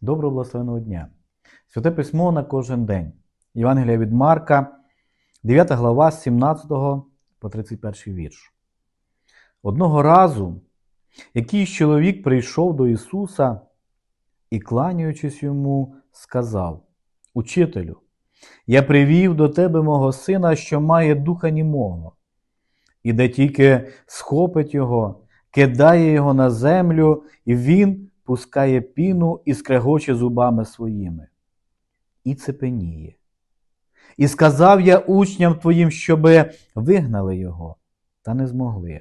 Доброго благословеного дня. Святе письмо на кожен день. Євангелія від Марка, 9 глава, з 17 по 31 вірш. Одного разу якийсь чоловік прийшов до Ісуса і, кланяючись йому, сказав: Учителю, я привів до тебе мого сина, що має духа німого, і де тільки схопить його, кидає його на землю, і він пускає піну і скрегоче зубами своїми, і цепеніє. І сказав я учням твоїм, щоби вигнали його, та не змогли.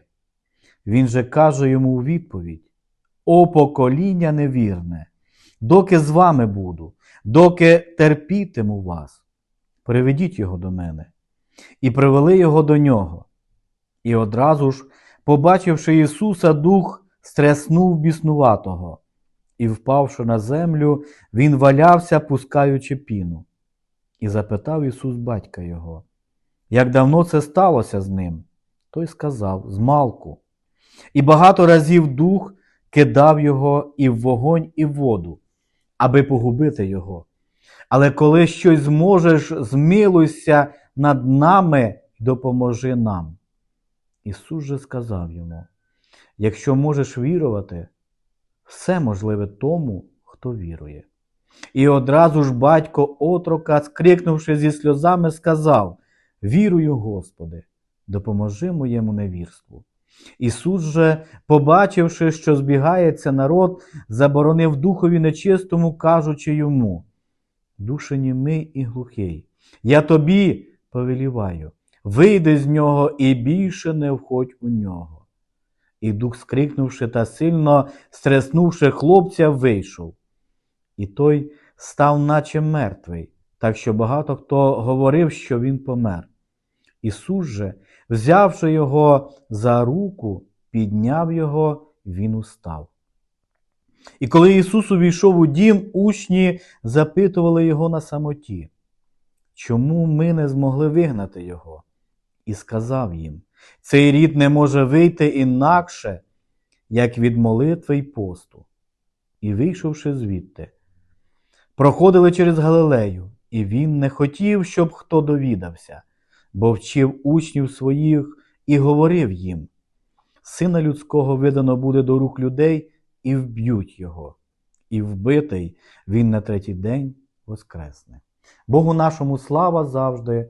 Він же каже йому у відповідь: О покоління невірне, доки з вами буду, доки терпітиму вас, приведіть його до мене. І привели його до нього. І одразу ж, побачивши Ісуса, дух стреснув біснуватого, і, впавши на землю, він валявся, пускаючи піну. І запитав Ісус батька його, як давно це сталося з ним? Той сказав змалку. І багато разів дух кидав його і в вогонь, і в воду, аби погубити його. Але коли щось зможеш, змилуйся над нами допоможи нам. Ісус же сказав йому: якщо можеш вірувати, все можливе тому, хто вірує. І одразу ж батько отрока, скрикнувши зі сльозами, сказав: Вірую, Господи, допоможи моєму невірству. Ісус же, побачивши, що збігається народ, заборонив духові нечистому, кажучи йому: Душе німий і глухий, я тобі повеліваю, вийди з нього і більше не входь у нього. І дух, скрикнувши та сильно стреснувши хлопця, вийшов. І той став, наче мертвий, так що багато хто говорив, що він помер. Ісус же, взявши його за руку, підняв його, він устав. І коли Ісус увійшов у дім, учні запитували його на самоті, чому ми не змогли вигнати його? І сказав їм: цей рід не може вийти інакше, як від молитви й посту. І вийшовши звідти, проходили через Галилею, і він не хотів, щоб хто довідався, бо вчив учнів своїх і говорив їм: Сина людського видано буде до рук людей, і вб'ють його, і вбитий він на третій день воскресне. Богу нашому слава завжди,